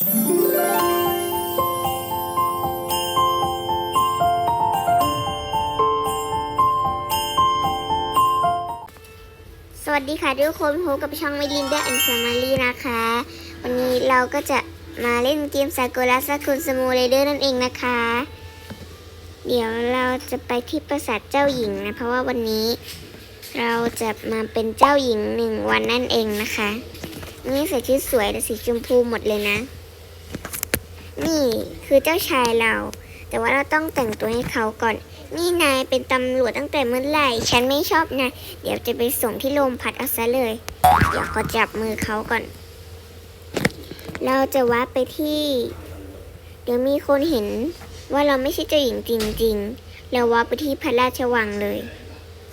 สวัสดีค่ะทุกคนพบกับช่องมิลินเดอร์แอนด์แฟมิลี่นะคะ วันนี้เราก็จะมาเล่นเกมซากุระซากุสมูเลเดอร์นั่นเองนะคะ เดี๋ยวเราจะไปที่ปราสาทเจ้าหญิงนะ เพราะว่าวันนี้เราจะมาเป็นเจ้าหญิงหนึ่งวันนั่นเองนะคะ นี่ใส่ชุดสวยแต่สีชมพูหมดเลยนะ นี่คือเจ้าชายเรา แต่ว่าเราต้องแต่งตัวให้เขาก่อน นี่นายเป็นตำรวจตั้งแต่เมื่อไหร่ ฉันไม่ชอบนาย เดี๋ยวจะไปส่งที่โรงพักเอาซะเลย เดี๋ยวขอจับมือเขาก่อน เราจะวัดไปที่ เดี๋ยวมีคนเห็นว่าเราไม่ใช่เจ้าหญิงจริง ๆ เราวัดไปที่พระราชวังเลย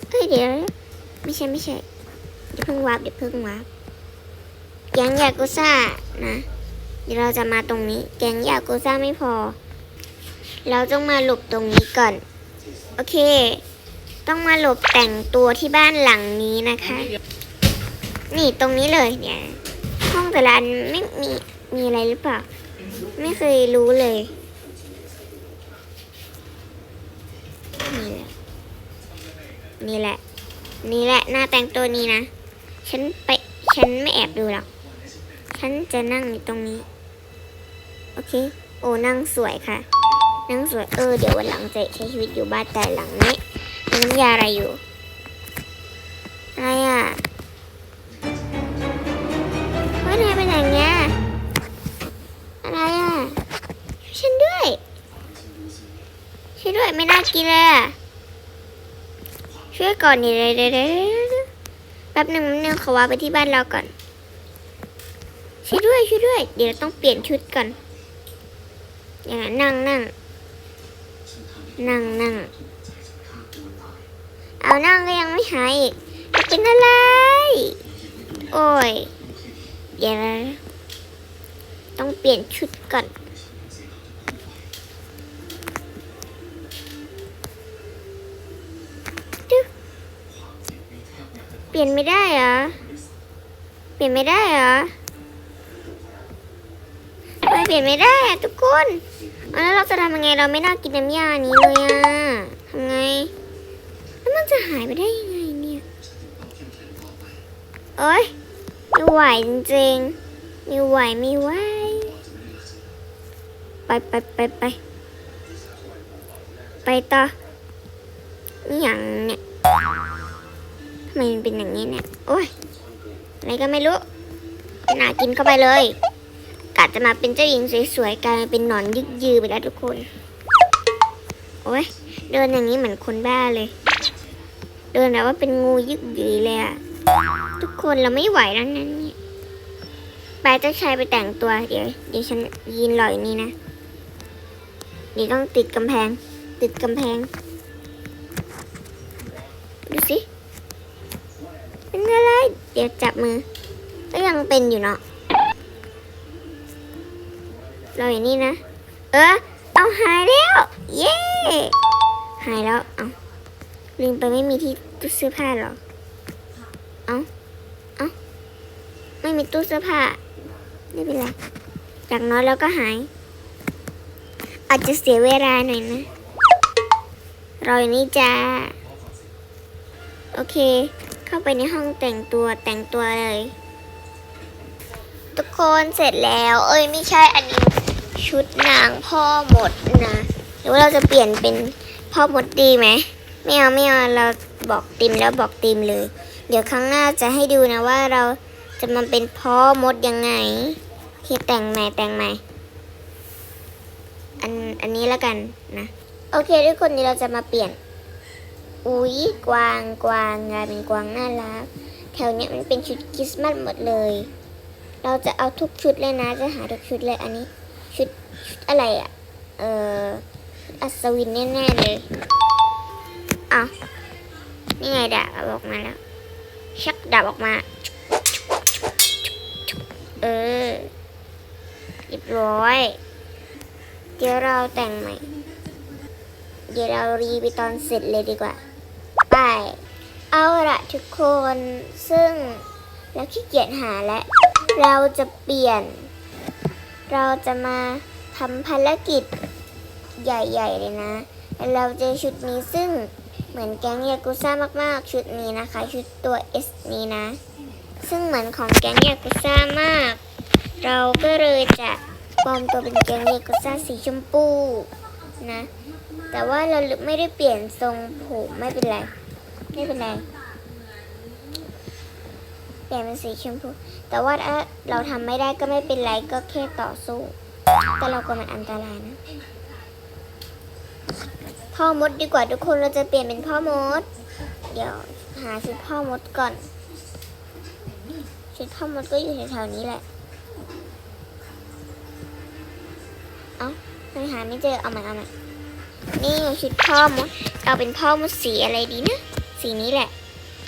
เฮ้ยเดี๋ยว ไม่ใช่ไม่ใช่เดี๋ยวเพิ่งวับเดี๋ยวเพิ่งวับแก๊งยากุซ่านะ เดี๋ยวเราจะมาตรงนี้ แก๊งยากุซ่าไม่พอ เราต้องมาหลบตรงนี้ก่อน โอเค ต้องมาหลบแต่งตัวที่บ้านหลังนี้นะคะ นี่ตรงนี้เลยเนี่ย ห้องแต่ละอันไม่มีมีอะไรหรือเปล่า ไม่เคยรู้เลยนี่แหละ นี่แหละ นี่แหละ หน้าแต่งตัวนี้นะ ฉันไป ฉันไม่แอบดูหรอก ฉันจะนั่งอยู่ตรงนี้ โอเค โอ้นั่งสวยค่ะ นั่งสวย เออ เดี๋ยววันหลังจะใช้ชีวิตอยู่บ้านแต่หลังนี้มีน้ำยาอะไรอยู่ อะไรอะเฮ้ยนายเป็นอย่างเงี้ย อะไรอะช่วยฉันด้วย ช่วยด้วยไม่น่ากินเลยอะ ช่วยก่อนนี่เลยเดี๋ยแป๊บหนึ่งแป๊บหนึ่งขอว่าไปที่บ้านเราก่อนช่วยด้วยช่วยด้วย เดี๋ยวต้องเปลี่ยนชุดก่อน อย่างนั้นนั่งนั่งนั่งนั่งเอานั่งก็ยังไม่หายอีกจะเป็นอะไร โอ้ยเดี๋ยวต้องเปลี่ยนชุดก่อนเปลี่ยนไม่ได้เหรอ เปลี่ยนไม่ได้เหรอ ทำไมเปลี่ยนไม่ได้อะทุกคนแล้วเราจะทำยังไงเราไม่น่ากินน้ำยานี้เลยอะทำไง แล้วมันจะหายไปได้ยังไงเนี่ยโอ้ยไม่ไหวจริงๆไม่ไหวไม่ไหวไปไปไปไปไปต่อนี่อย่างเนี่ยทำไมมันเป็นอย่างนี้เนี่ยโอ้ยอะไรก็ไม่รู้น่ากินเข้าไปเลย กะจะมาเป็นเจ้าหญิงสวยๆกลายเป็นหนอนยึกยือไปแล้วทุกคน โอ้ยเดินอย่างนี้เหมือนคนบ้าเลย เดินแบบว่าเป็นงูยึกยือเลยอะทุกคนเราไม่ไหวแล้วนั้นเนี่ยไปเจ้าชายไปแต่งตัวเดี๋ยวเดี๋ยวฉันยืนรออยู่นี่นะเดี๋ยวต้องติดกำแพง ติดกำแพงดูสิเป็นอะไร เดี๋ยวจับมือ ก็ยังเป็นอยู่เนาะ เราอย่างนี้นะ เออ เอาหายแล้ว เย้ หายแล้ว เอาลืมไปไม่มีที่ตู้เสื้อผ้าหรอ เอาเอาไม่มีตู้เสื้อผ้า ไม่เป็นไรจากน้อยแล้วก็หาย อาจจะเสียเวลาหน่อยนะ เราอย่างนี้จ้า โอเค เข้าไปในห้องแต่งตัวแต่งตัวเลยทุกคนเสร็จแล้ว เอ้ยไม่ใช่อันนี้ ชุดนางพ่อหมดนะหรือว่าเราจะเปลี่ยนเป็นพ่อหมดดีไหมไม่เอาไม่เอาเราบอกติมแล้วบอกติมเลย เดี๋ยวครั้งหน้าจะให้ดูนะว่าเราจะมาเป็นพ่อมดยังไงโอแต่งใหม่แต่งใหม่อันอันนี้แล้วกันนะ โอเคทุกคนนี้เราจะมาเปลี่ยน อุ๊ยกวางกวางกลายเป็นกวางน่ารักแถวเนี้ยมันเป็นชุดคริสต์มาสหมดเลย เราจะเอาทุกชุดเลยนะ จะหาทุกชุดเลยอันนี้ ชุดชุดอะไรอะ่ะเออชุดอัศวินแน่ๆเลยอ้าวนี่ไงดาบอออกมาแล้ว ชักดาบออกมา เออเรียบร้อย เดี๋ยวเราแต่งใหม่ เดี๋ยวเรารีไปตอนเสร็จเลยดีกว่า ไป เอาละทุกคน ซึ่งเราขี้เกียจหาแล้ว เราจะเปลี่ยน เราจะมาทำภารกิจใหญ่ๆเลยนะแล้วเราเจอชุดนี้ซึ่งเหมือนแก๊งยากุซ่ามากๆ ชุดนี้นะคะ ชุดตัว S นี้นะ ซึ่งเหมือนของแก๊งยากุซ่ามาก เราก็เลยจะปลอมตัวเป็นแก๊งยากุซ่าสีชมพูนะ แต่ว่าเราไม่ได้เปลี่ยนทรงผมไม่เป็นไร ไม่เป็นไร เปลี่ยนเป็นสีชมพู แต่ว่าถ้าเราทำไม่ได้ก็ไม่เป็นไรก็แค่ต่อสู้ แต่เราก็มันอันตรายนะ พ่อมดดีกว่าทุกคนเราจะเปลี่ยนเป็นพ่อมด เดี๋ยวหาชุดพ่อมดก่อน ชุดพ่อมดก็อยู่แถวๆนี้แหละ เอ้าไม่หาไม่เจอ เอาใหม่เอาใหม่นี่ชุดพ่อมด เอาเป็นพ่อมดสีอะไรดีนะ สีนี้แหละ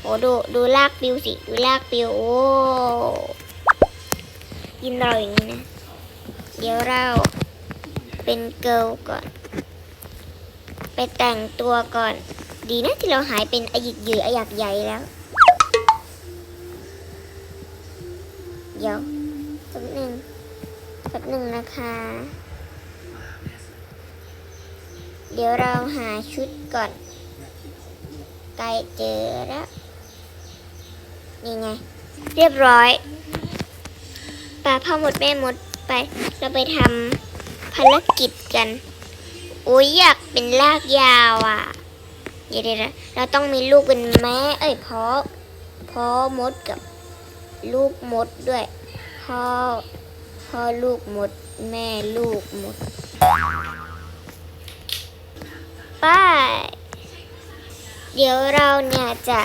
โอ้ดูดูลากปิวสิดูลากปิวโอ้ยินเราอย่างนี้นะ เดี๋ยวเราเป็นเกิลก่อน ไปแต่งตัวก่อน ดีนะที่เราหายเป็นอยิกยืออยักใหญ่แล้ว เดี๋ยวแป๊บหนึ่งแป๊บหนึ่งนะคะ เดี๋ยวเราหาชุดก่อนใกล้เจอแล้ว นี่ไง เรียบร้อยปลาพ่อหมดแม่หมดไป เราไปทำภารกิจกัน โอ้ยอยากเป็นลากยาวอะเดี๋ยวเดี๋ยวนะเราต้องมีลูกเป็นแม่เอ้ยพ่อพ่อมดกับลูกมดด้วยพ่อพ่อลูกมด แม่ลูกมดไป้าเดี๋ยวเราเนี่ยจะ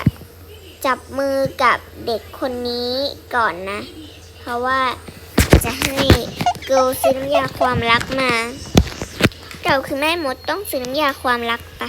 จับมือกับเด็กคนนี้ก่อนนะ เพราะว่าจะให้เกลซื้อน้ำยาความรักมา เราคือแม่มดต้องซื้อน้ำยาความรักปะ